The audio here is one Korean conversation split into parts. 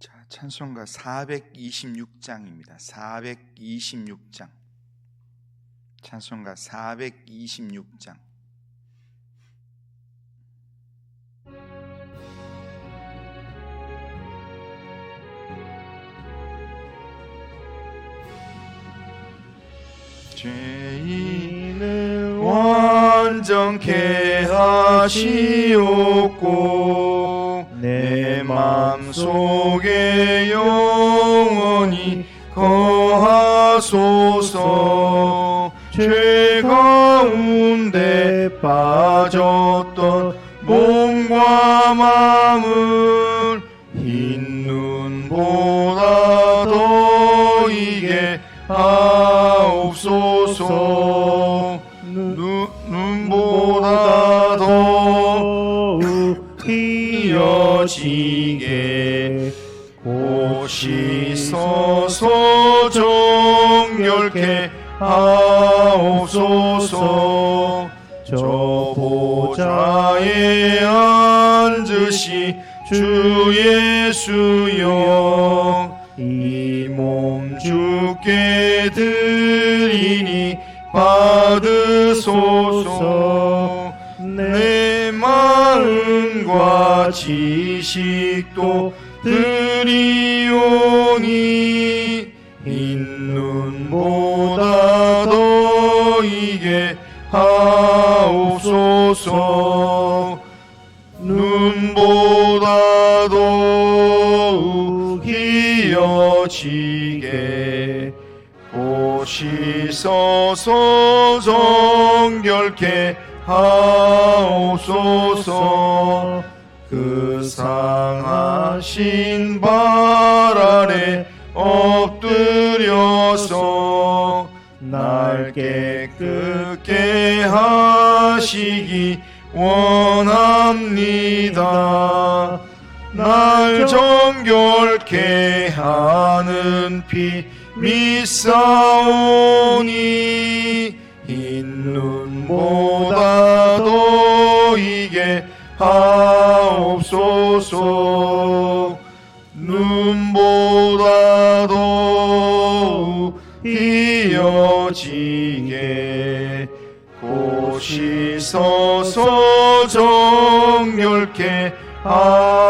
자, 찬송가 426장입니다. 426장. 찬송가 426장. 죄인을 완전케 하시옵고 내 맘속에 영원히 거하소서 죄 가운데 빠졌던 몸과 마음을 흰 눈보다 더 이게 하옵소서 눈, 눈보다 더욱 이어지 주 예수여 이 몸 주께 드리니 받으소서. 내 마음과 지식도 드리오니 인눈보다 더 이게 하옵소서 옷이 서서 정결케 하옵소서 그 상하신 발 아래 엎드려서 날 깨끗게 하시기 원합니다. 날 정결케 하는 피 믿사오니 흰 눈보다 더 이게 하옵소서. 눈보다 더욱 이어지게 곳이 서서 정결케 하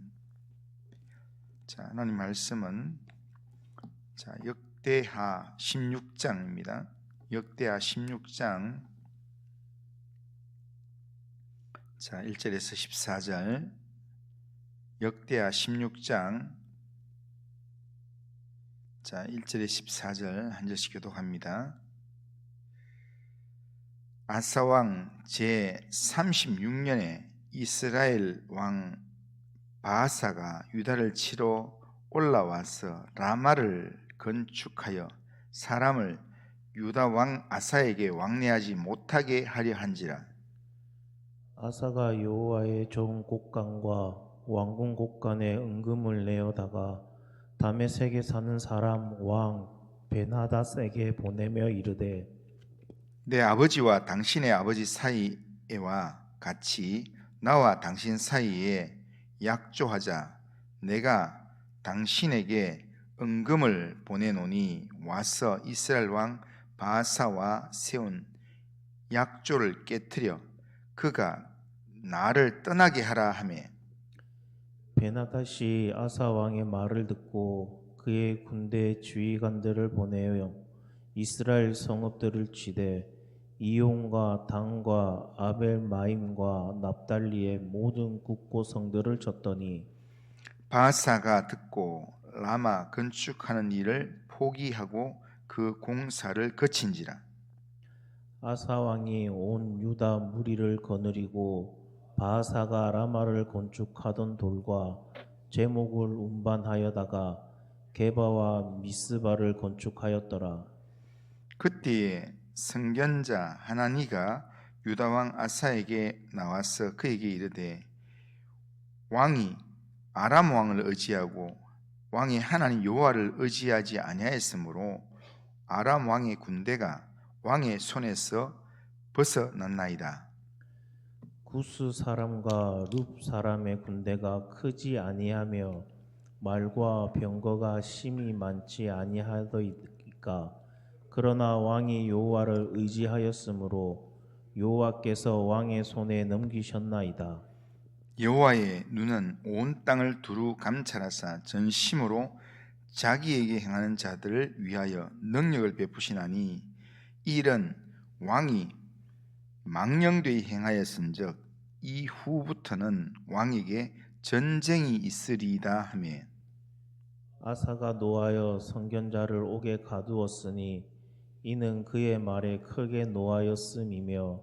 자, 하나님 말씀은 자, 역대하 16장입니다. 역대하 16장 자, 1절에서 14절 역대하 16장 자, 1절에 14절 한 절씩 교독합니다. 아사 왕 제 36년에 이스라엘 왕 바하사가 유다를 치러 올라와서 라마를 건축하여 사람을 유다 왕 아사에게 왕래하지 못하게 하려 한지라. 아사가 여호와의 종 곡간과 왕궁 곡간에 은금을 내어다가 다메섹에 사는 사람 왕 베나닷에게 보내며 이르되 내 아버지와 당신의 아버지 사이에와 같이 나와 당신 사이에 약조하자. 내가 당신에게 은금을 보내노니 와서 이스라엘 왕 바사와 세운 약조를 깨뜨려. 그가 나를 떠나게 하라 하매. 베나닷이 아사 왕의 말을 듣고 그의 군대 지휘관들을 보내어 이스라엘 성읍들을 치되 이용과 당과 아벨 마임과 납달리의 모든 국고 성들을 쳤더니 바사가 듣고 라마 건축하는 일을 포기하고 그 공사를 거친지라 아사 왕이 온 유다 무리를 거느리고 바사가 라마를 건축하던 돌과 제목을 운반하여다가 게바와 미스바를 건축하였더라. 그때에 성견자 하나니가 유다 왕 아사에게 나와서 그에게 이르되 왕이 아람 왕을 의지하고 왕이 하나님 여호와를 의지하지 아니하였으므로 아람 왕의 군대가 왕의 손에서 벗어났나이다. 구스 사람과 룹 사람의 군대가 크지 아니하며 말과 병거가 심히 많지 아니하더이까 그러나 왕이 여호와를 의지하였으므로 여호와께서 왕의 손에 넘기셨나이다. 여호와의 눈은 온 땅을 두루 감찰하사 전심으로 자기에게 행하는 자들을 위하여 능력을 베푸시나니 이 일은 왕이 망령되이 행하였은즉 이후부터는 왕에게 전쟁이 있으리이다 하매 아사가 노하여 선견자를 옥에 가두었으니 이는 그의 말에 크게 노하였음이며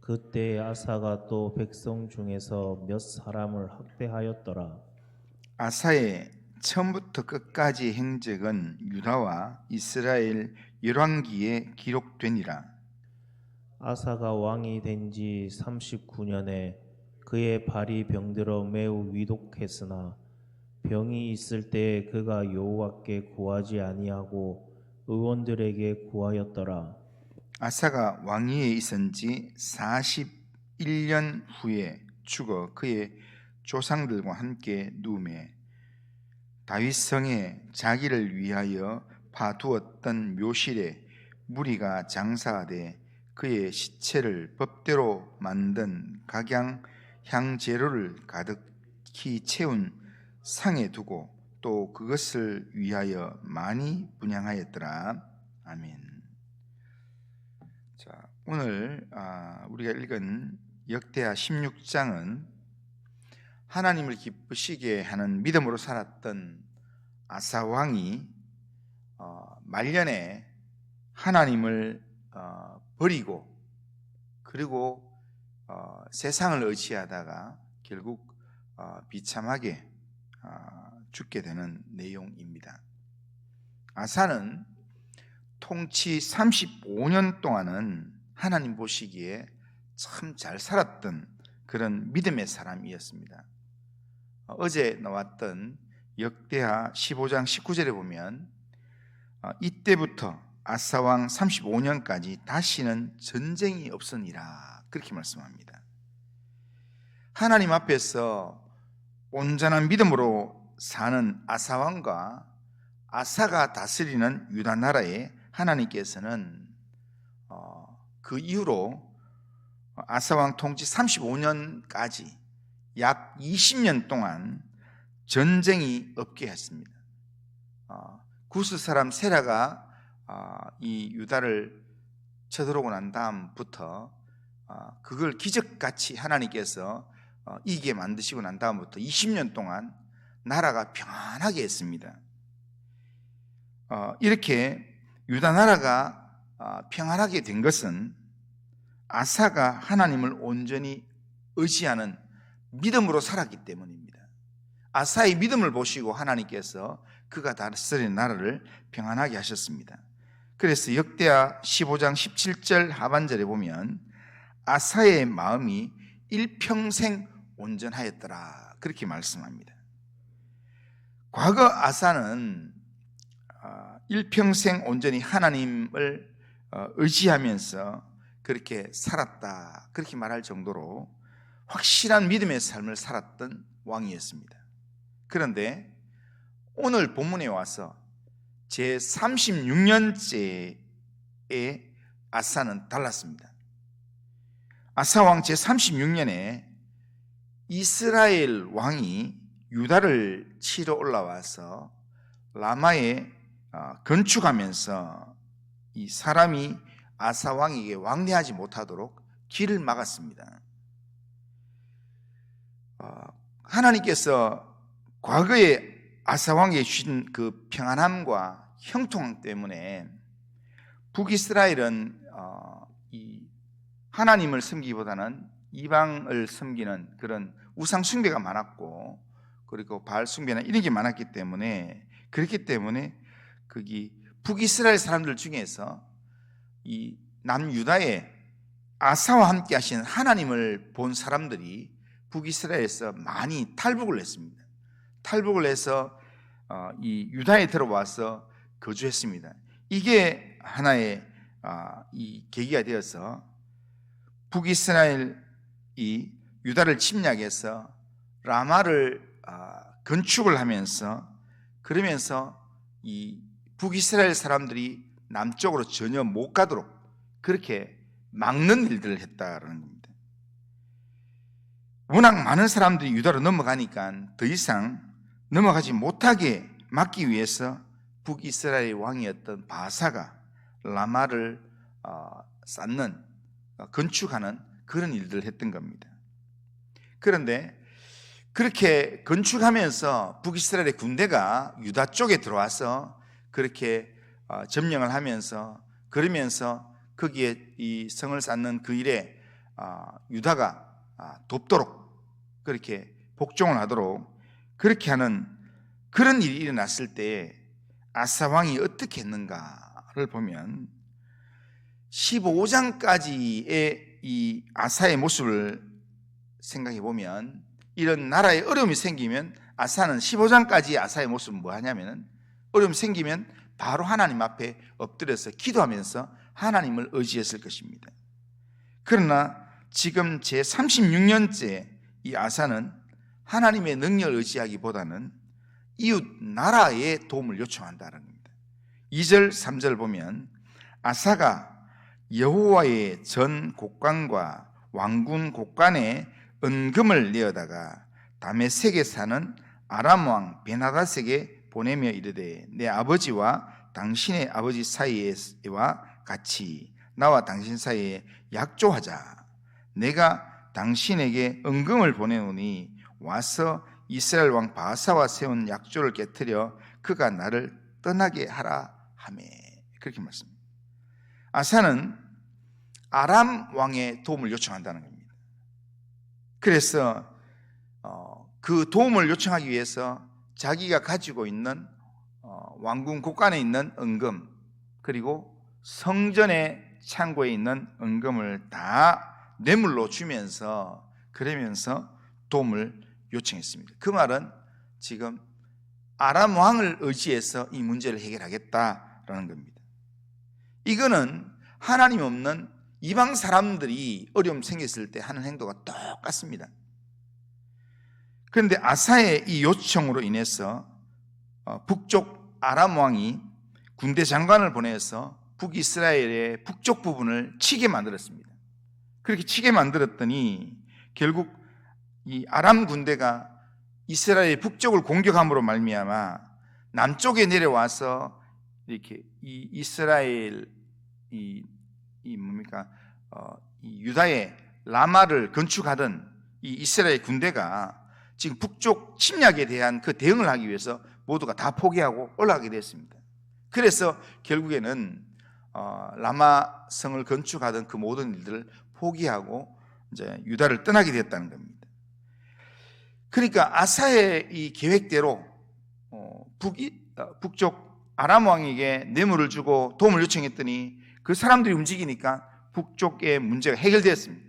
그때 아사가 또 백성 중에서 몇 사람을 학대하였더라. 아사의 처음부터 끝까지 행적은 유다와 이스라엘 열왕기에 기록되니라 아사가 왕이 된 지 39년에 그의 발이 병들어 매우 위독했으나 병이 있을 때에 그가 여호와께 구하지 아니하고 의원들에게 구하였더라. 아사가 왕위에 있은 지 41년 후에 죽어 그의 조상들과 함께 누움에 다윗 성에 자기를 위하여 파두었던 묘실에 무리가 장사하되 그의 시체를 법대로 만든 각양 향재료를 가득히 채운 상에 두고 또 그것을 위하여 많이 분양하였더라. 아멘. 자, 오늘 아, 우리가 읽은 역대하 16장은 하나님을 기쁘시게 하는 믿음으로 살았던 아사 왕이 어, 말년에 하나님을 어, 버리고 그리고 어, 세상을 의지하다가 결국 어, 비참하게 어, 죽게 되는 내용입니다. 아사는 통치 35년 동안은 하나님 보시기에 참 잘 살았던 그런 믿음의 사람이었습니다. 어, 어제 나왔던 역대하 15장 19절에 보면 어, 이때부터 아사왕 35년까지 다시는 전쟁이 없으니라 그렇게 말씀합니다. 하나님 앞에서 온전한 믿음으로 사는 아사왕과 아사가 다스리는 유다 나라에 하나님께서는 어, 그 이후로 아사왕 통치 35년까지 약 20년 동안 전쟁이 없게 했습니다. 어, 구스 사람 세라가 어, 이 유다를 쳐들어오고 난 다음부터 어, 그걸 기적같이 하나님께서 어, 이기게 만드시고 난 다음부터 20년 동안 나라가 평안하게 했습니다. 어, 이렇게 유다 나라가 어, 평안하게 된 것은 아사가 하나님을 온전히 의지하는 믿음으로 살았기 때문입니다. 아사의 믿음을 보시고 하나님께서 그가 다스린 나라를 평안하게 하셨습니다. 그래서 역대하 15장 17절 하반절에 보면 아사의 마음이 일평생 온전하였더라 그렇게 말씀합니다. 과거 아사는 어, 일평생 온전히 하나님을 어, 의지하면서 그렇게 살았다 그렇게 말할 정도로 확실한 믿음의 삶을 살았던 왕이었습니다. 그런데 오늘 본문에 와서 제 36년째에 아사는 달랐습니다. 아사 왕 제 36년에 이스라엘 왕이 유다를 치러 올라와서 라마에 어, 건축하면서 이 사람이 아사 왕에게 왕래하지 못하도록 길을 막았습니다. 어, 하나님께서 과거에 아사 왕에게 주신 그 평안함과 형통함 때문에 북이스라엘은 어, 이 하나님을 섬기보다는 이방을 섬기는 그런 우상 숭배가 많았고 그리고 바알 숭배나 이런 게 많았기 때문에 그렇기 때문에 거기 북이스라엘 사람들 중에서 이 남유다의 아사와 함께 하시는 하나님을 본 사람들이 북이스라엘에서 많이 탈북을 했습니다. 탈북을 해서 어, 이 유다에 들어와서 거주했습니다. 이게 하나의 아, 이 계기가 되어서 북이스라엘이 유다를 침략해서 라마를 아, 건축을 하면서 그러면서 이 북이스라엘 사람들이 남쪽으로 전혀 못 가도록 그렇게 막는 일들을 했다라는 겁니다. 워낙 많은 사람들이 유다로 넘어가니까 더 이상 넘어가지 못하게 막기 위해서 북이스라엘 왕이었던 바사가 라마를 어, 쌓는 어, 건축하는 그런 일들을 했던 겁니다. 그런데 그렇게 건축하면서 북이스라엘의 군대가 유다 쪽에 들어와서 그렇게 어, 점령을 하면서 그러면서 거기에 이 성을 쌓는 그 일에 어, 유다가 아, 돕도록 그렇게 복종을 하도록 그렇게 하는 그런 일이 일어났을 때 아사 왕이 어떻게 했는가를 보면 15장까지의 이 아사의 모습을 생각해 보면 이런 나라에 어려움이 생기면 아사는 15장까지 아사의 모습은 뭐 하냐면은 어려움 생기면 바로 하나님 앞에 엎드려서 기도하면서 하나님을 의지했을 것입니다. 그러나 지금 제 36년째 이 아사는 하나님의 능력을 의지하기보다는 이웃 나라의 도움을 요청한다는 겁니다. 2절, 3절 보면 아사가 여호와의 전 곡관과 왕군 곡관에 은금을 내어다가 다메섹에 사는 아람 왕 베나다스에게 보내며 이르되 내 아버지와 당신의 아버지 사이에와 같이 나와 당신 사이에 약조하자. 내가 당신에게 은금을 보내오니 와서 이스라엘 왕 바사와 세운 약조를 깨뜨려 그가 나를 떠나게 하라 하매 그렇게 말씀합니다. 아사는 아람 왕의 도움을 요청한다는 겁니다. 그래서 어, 그 도움을 요청하기 위해서 자기가 가지고 있는 어, 왕궁 곳간에 있는 은금 그리고 성전의 창고에 있는 은금을 다 뇌물로 주면서 그러면서 도움을 요청했습니다. 그 말은 지금 아람 왕을 의지해서 이 문제를 해결하겠다라는 겁니다. 이거는 하나님 없는 이방 사람들이 어려움 생겼을 때 하는 행동과 똑같습니다. 그런데 아사의 이 요청으로 인해서 어, 북쪽 아람 왕이 군대 장관을 보내서 북이스라엘의 북쪽 부분을 치게 만들었습니다. 그렇게 치게 만들었더니 결국 이 아람 군대가 이스라엘 북쪽을 공격함으로 말미암아 남쪽에 내려와서 이렇게 이 이스라엘 이, 이 뭡니까 어, 이 유다의 라마를 건축하던 이 이스라엘 군대가 지금 북쪽 침략에 대한 그 대응을 하기 위해서 모두가 다 포기하고 올라가게 됐습니다. 그래서 결국에는 어, 라마 성을 건축하던 그 모든 일들을 포기하고 이제 유다를 떠나게 됐다는 겁니다. 그러니까 아사의 이 계획대로 어, 북이, 어, 북쪽 아람 왕에게 뇌물을 주고 도움을 요청했더니 그 사람들이 움직이니까 북쪽의 문제가 해결되었습니다.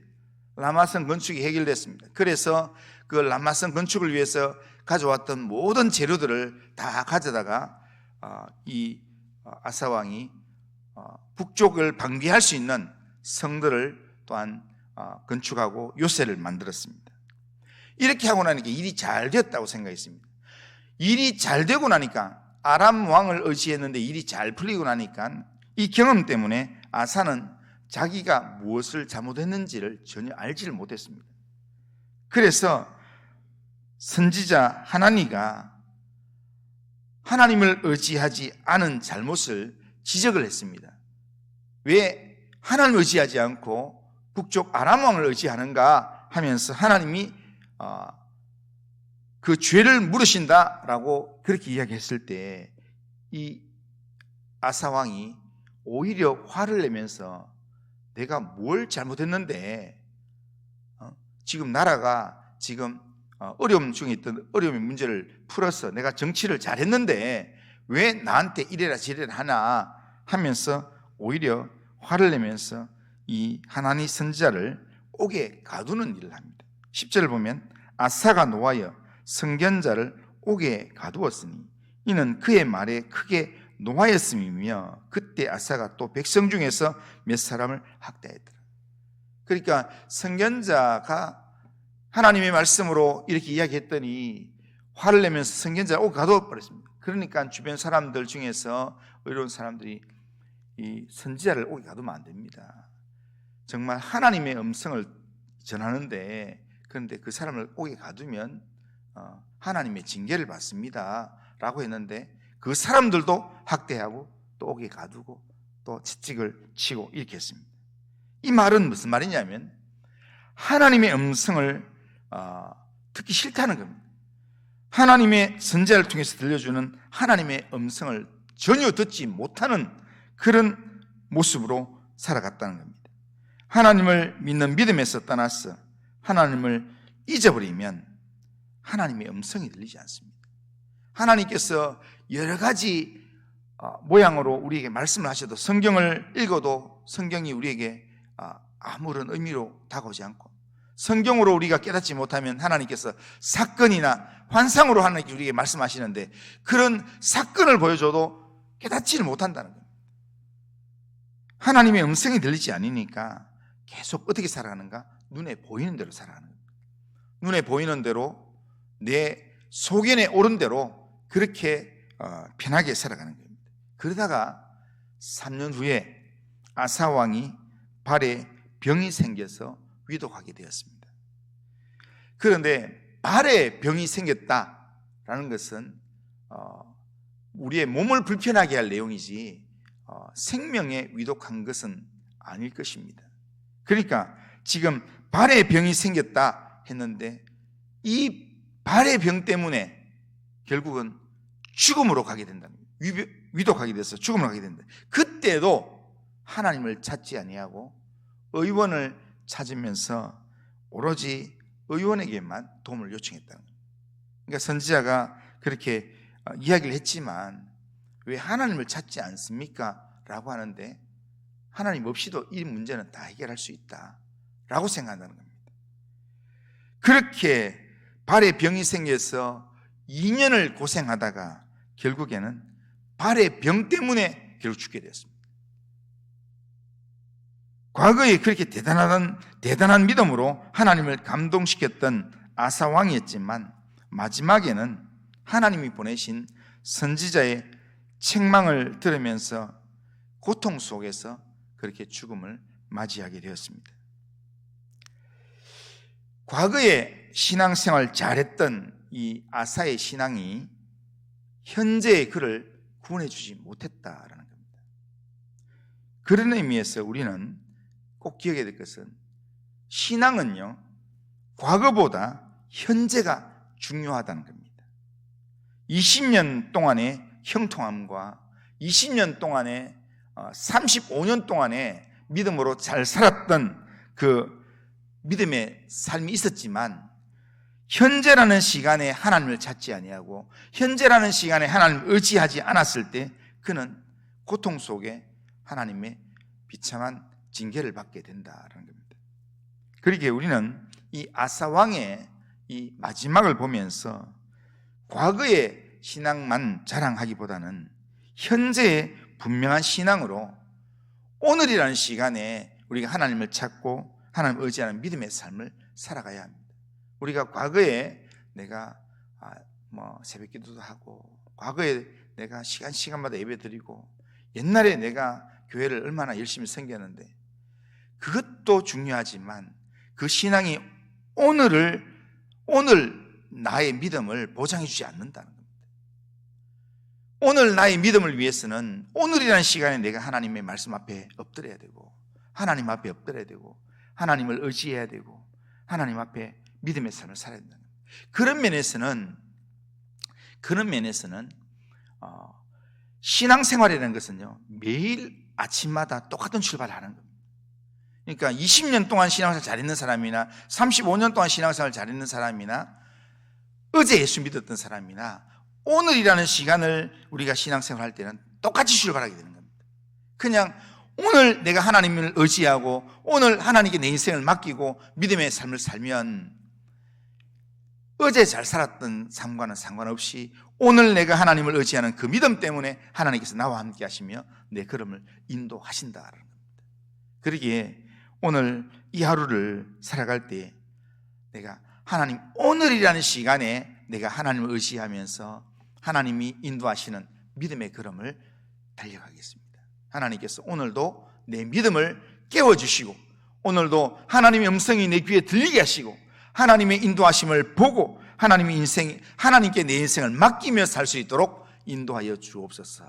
라마성 건축이 해결됐습니다. 그래서 그 라마성 건축을 위해서 가져왔던 모든 재료들을 다 가져다가 어, 이 아사 왕이 북쪽을 방비할 수 있는 성들을 또한 건축하고 요새를 만들었습니다. 이렇게 하고 나니까 일이 잘 됐다고 생각했습니다. 일이 잘 되고 나니까 아람 왕을 의지했는데 일이 잘 풀리고 나니까 이 경험 때문에 아사는 자기가 무엇을 잘못했는지를 전혀 알지를 못했습니다. 그래서 선지자 하나니가 하나님을 의지하지 않은 잘못을 지적을 했습니다. 왜 하나님을 의지하지 않고 북쪽 아람 왕을 의지하는가 하면서 하나님이 어, 그 죄를 물으신다라고 그렇게 이야기했을 때 이 아사 왕이 오히려 화를 내면서 내가 뭘 잘못했는데 어, 지금 나라가 지금 어, 어려움 중에 있던 어려움의 문제를 풀어서 내가 정치를 잘했는데 왜 나한테 이래라 저래라 하나 하면서 오히려 화를 내면서 이 하나님 선지자를 옥에 가두는 일을 합니다. 10절을 보면 아사가 노하여 성견자를 옥에 가두었으니 이는 그의 말에 크게 노하였음이며 그때 아사가 또 백성 중에서 몇 사람을 학대했더라. 그러니까 성견자가 하나님의 말씀으로 이렇게 이야기했더니 화를 내면서 성견자를 옥에 가두어 버렸습니다. 그러니까 주변 사람들 중에서 의로운 사람들이 이 선지자를 옥에 가두면 안 됩니다. 정말 하나님의 음성을 전하는데 그런데 그 사람을 옥에 가두면 어, 하나님의 징계를 받습니다 라고 했는데 그 사람들도 학대하고 또 옥에 가두고 또 채찍을 치고 이렇게 했습니다. 이 말은 무슨 말이냐면 하나님의 음성을 어, 듣기 싫다는 겁니다. 하나님의 선지자를 통해서 들려주는 하나님의 음성을 전혀 듣지 못하는 그런 모습으로 살아갔다는 겁니다. 하나님을 믿는 믿음에서 떠나서 하나님을 잊어버리면 하나님의 음성이 들리지 않습니다. 하나님께서 여러 가지 어, 모양으로 우리에게 말씀을 하셔도 성경을 읽어도 성경이 우리에게 아, 아무런 의미로 다가오지 않고 성경으로 우리가 깨닫지 못하면 하나님께서 사건이나 환상으로 하나님께 우리에게 말씀하시는데 그런 사건을 보여줘도 깨닫지를 못한다는 겁니다. 하나님의 음성이 들리지 않으니까 계속 어떻게 살아가는가? 눈에 보이는 대로 살아가는 겁니다. 눈에 보이는 대로 내 소견에 오른 대로 그렇게 어, 편하게 살아가는 겁니다. 그러다가 3년 후에 아사 왕이 발에 병이 생겨서 위독하게 되었습니다. 그런데 발에 병이 생겼다라는 것은 어, 우리의 몸을 불편하게 할 내용이지 어, 생명에 위독한 것은 아닐 것입니다. 그러니까 지금 발에 병이 생겼다 했는데 이 발의 병 때문에 결국은 죽음으로 가게 된다는 거예요. 위독하게 돼서 죽음으로 가게 된다. 그때도 하나님을 찾지 아니하고 의원을 찾으면서 오로지 의원에게만 도움을 요청했다는 거예요. 그러니까 선지자가 그렇게 어, 이야기를 했지만 왜 하나님을 찾지 않습니까? 라고 하는데 하나님 없이도 이 문제는 다 해결할 수 있다. 라고 생각한다는 겁니다. 그렇게 발에 병이 생겨서 2년을 고생하다가 결국에는 발의 병 때문에 결국 죽게 되었습니다. 과거에 그렇게 대단한, 대단한 믿음으로 하나님을 감동시켰던 아사 왕이었지만 마지막에는 하나님이 보내신 선지자의 책망을 들으면서 고통 속에서 그렇게 죽음을 맞이하게 되었습니다. 과거에 신앙생활 잘했던 이 아사의 신앙이 현재의 그를 구원해 주지 못했다라는 겁니다. 그런 의미에서 우리는 꼭 기억해야 될 것은 신앙은요, 과거보다 현재가 중요하다는 겁니다. 20년 동안의 형통함과 20년 동안의 35년 어, 동안의 믿음으로 잘 살았던 그 믿음의 삶이 있었지만 현재라는 시간에 하나님을 찾지 아니하고 현재라는 시간에 하나님을 의지하지 않았을 때 그는 고통 속에 하나님의 비참한 징계를 받게 된다라는 겁니다. 그러기에 우리는 이 아사 왕의 이 마지막을 보면서 과거의 신앙만 자랑하기보다는 현재의 분명한 신앙으로 오늘이라는 시간에 우리가 하나님을 찾고 하나님 의지하는 믿음의 삶을 살아가야 합니다. 우리가 과거에 내가 아, 뭐 새벽 기도도 하고 과거에 내가 시간 시간마다 예배 드리고 옛날에 내가 교회를 얼마나 열심히 섬겼는데 그것도 중요하지만 그 신앙이 오늘을 오늘 나의 믿음을 보장해 주지 않는다는 겁니다. 오늘 나의 믿음을 위해서는 오늘이라는 시간에 내가 하나님의 말씀 앞에 엎드려야 되고 하나님 앞에 엎드려야 되고 하나님을 의지해야 되고 하나님 앞에 믿음의 삶을 살아야 된다. 그런 면에서는 그런 면에서는 어, 신앙생활이라는 것은요 매일 아침마다 똑같은 출발을 하는 겁니다. 그러니까 20년 동안 신앙생활 잘했는 사람이나 35년 동안 신앙생활 잘했는 사람이나 어제 예수 믿었던 사람이나 오늘이라는 시간을 우리가 신앙생활 할 때는 똑같이 출발하게 되는 겁니다. 그냥 오늘 내가 하나님을 의지하고 오늘 하나님께 내 인생을 맡기고 믿음의 삶을 살면 어제 잘 살았던 삶과는 상관없이 오늘 내가 하나님을 의지하는 그 믿음 때문에 하나님께서 나와 함께 하시며 내 걸음을 인도하신다는 겁니다. 그러기에 오늘 이 하루를 살아갈 때 내가 하나님 오늘이라는 시간에 내가 하나님을 의지하면서 하나님이 인도하시는 믿음의 걸음을 달려가겠습니다. 하나님께서 오늘도 내 믿음을 깨워주시고 오늘도 하나님의 음성이 내 귀에 들리게 하시고 하나님의 인도하심을 보고 하나님의 인생, 하나님께 내 인생을 맡기며 살 수 있도록 인도하여 주옵소서.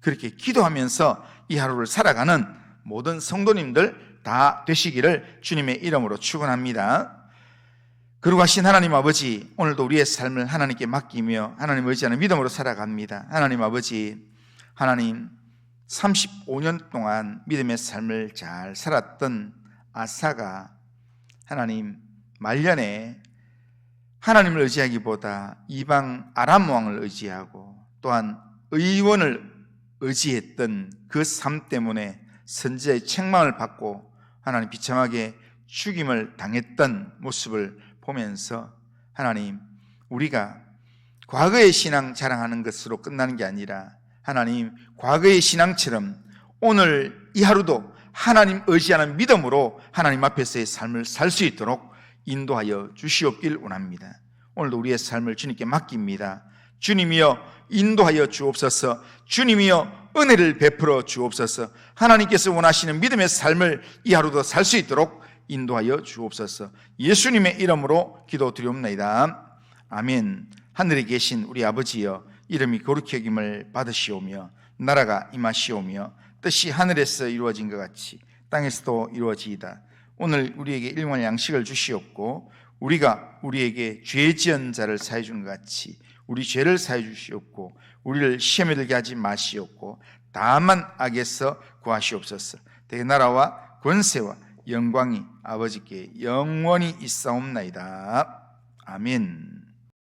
그렇게 기도하면서 이 하루를 살아가는 모든 성도님들 다 되시기를 주님의 이름으로 축원합니다. 그러고 하신 하나님 아버지, 오늘도 우리의 삶을 하나님께 맡기며 하나님 의지하는 믿음으로 살아갑니다. 하나님 아버지, 하나님 35년 동안 믿음의 삶을 잘 살았던 아사가 하나님 말년에 하나님을 의지하기보다 이방 아람 왕을 의지하고 또한 의원을 의지했던 그 삶 때문에 선지자의 책망을 받고 하나님 비참하게 죽임을 당했던 모습을 보면서 하나님 우리가 과거의 신앙 자랑하는 것으로 끝나는 게 아니라 하나님 과거의 신앙처럼 오늘 이 하루도 하나님 의지하는 믿음으로 하나님 앞에서의 삶을 살 수 있도록 인도하여 주시옵길 원합니다. 오늘도 우리의 삶을 주님께 맡깁니다. 주님이여 인도하여 주옵소서. 주님이여 은혜를 베풀어 주옵소서. 하나님께서 원하시는 믿음의 삶을 이 하루도 살 수 있도록 인도하여 주옵소서. 예수님의 이름으로 기도드리옵나이다. 아멘. 하늘에 계신 우리 아버지여 이름이 거룩히 여김을 받으시오며 나라가 임하시오며 뜻이 하늘에서 이루어진 것 같이 땅에서도 이루어지이다. 오늘 우리에게 일용할 양식을 주시옵고 우리가 우리에게 죄 지은 자를 사해 준것 같이 우리 죄를 사해 주시옵고 우리를 시험에 들게 하지 마시옵고 다만 악에서 구하시옵소서. 대개 나라와 권세와 영광이 아버지께 영원히 있사옵나이다. 아멘.